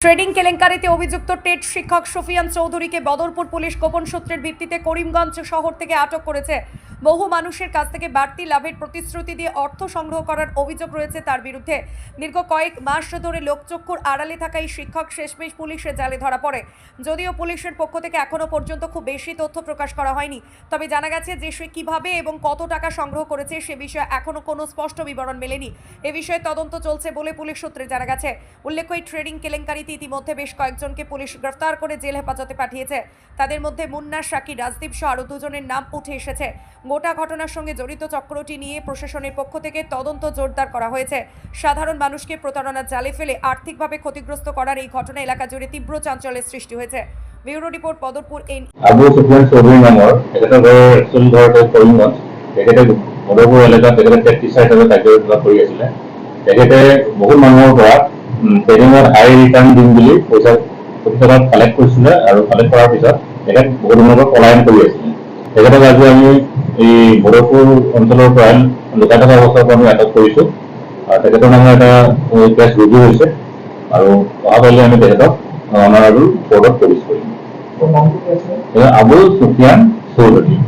Trading কেলেঙ্কারিতে অভিযুক্ত TET শিক্ষক সুফিয়ান চৌধুরীকে বদরপুর পুলিশ গোপন সূত্রের ভিত্তিতে করিমগঞ্জ শহর থেকে আটক করেছে বহু মানুষের কাছ থেকে বাড়তি লাভের প্রতিশ্রুতি দিয়ে অর্থ সংগ্রহ করার অভিযোগ রয়েছে তার বিরুদ্ধে। দীর্ঘ কয়েক মাস ধরে লোকচক্ষুর আড়ালে থাকা এই শিক্ষক শেষমেশ পুলিশের জালে ধরা পড়ে। যদিও পুলিশের পক্ষ থেকে এখনও পর্যন্ত খুব বেশি তথ্য প্রকাশ করা হয়নি। তবে জানা গেছে যে সে কীভাবে এবং কত টাকা সংগ্রহ করেছে সে বিষয়ে এখনও কোনো স্পষ্ট বিবরণ মেলেনি। এ বিষয়ে তদন্ত চলছে বলে পুলিশ সূত্রে জানা গেছে। উল্লেখ্য, এই ট্রেডিং কেলেঙ্কারিতে ইতিমধ্যে বেশ কয়েকজনকে পুলিশ গ্রেফতার করে জেল হেফাজতে পাঠিয়েছে। তাদের মধ্যে মুন্না শাকি রাজদীপ সহ আরও দুজনের নাম উঠে এসেছে। গোটা ঘটনার সঙ্গে জড়িত চক্রটি নিয়ে প্রশাসনের পক্ষ থেকে তদন্ত জোরদার করা হয়েছে। সাধারণ মানুষকে প্রতারণার জালে ফেলে আর্থিকভাবে ক্ষতিগ্রস্ত করার এই ঘটনা এলাকা জুড়ে তীব্র চাঞ্চল্যের সৃষ্টি হয়েছে। Bureau report Padarpur N Abu Sufiyan Choudhury নামৰ তেখেতৰ ঘৰ একচুৱেলি ঘৰতে কৰিমগঞ্জ তেখেতে মধুপুৰ এলেকাত তেখেতে টেট টিচাৰ হিচাপে কাৰ্যনিৰ্বাহ কৰি আছিলে। তেখেতে বহুত মানুহৰ পৰা ট্ৰেডিঙত হাই ৰিটাৰ্ণ দিম বুলি পইচা কোটি টকা কালেক্ট কৰিছিলে আৰু কালেক্ট কৰাৰ পিছত তেখেত বহুত দিনৰ পৰা পলায়ন কৰি আছিলে। তেখেতক আজি আমি এই মধুপুৰ অঞ্চলৰ পৰা থকা অৱস্থাৰ পৰা আমি আটক কৰিছোঁ আৰু তেখেতৰ নামত এটা কেছ ৰুজু হৈছে আৰু অহাকালি আমি তেখেতক আৰু কোৰ্টত কৰিম আছে আবুল চুফিয়ান চৌধুরী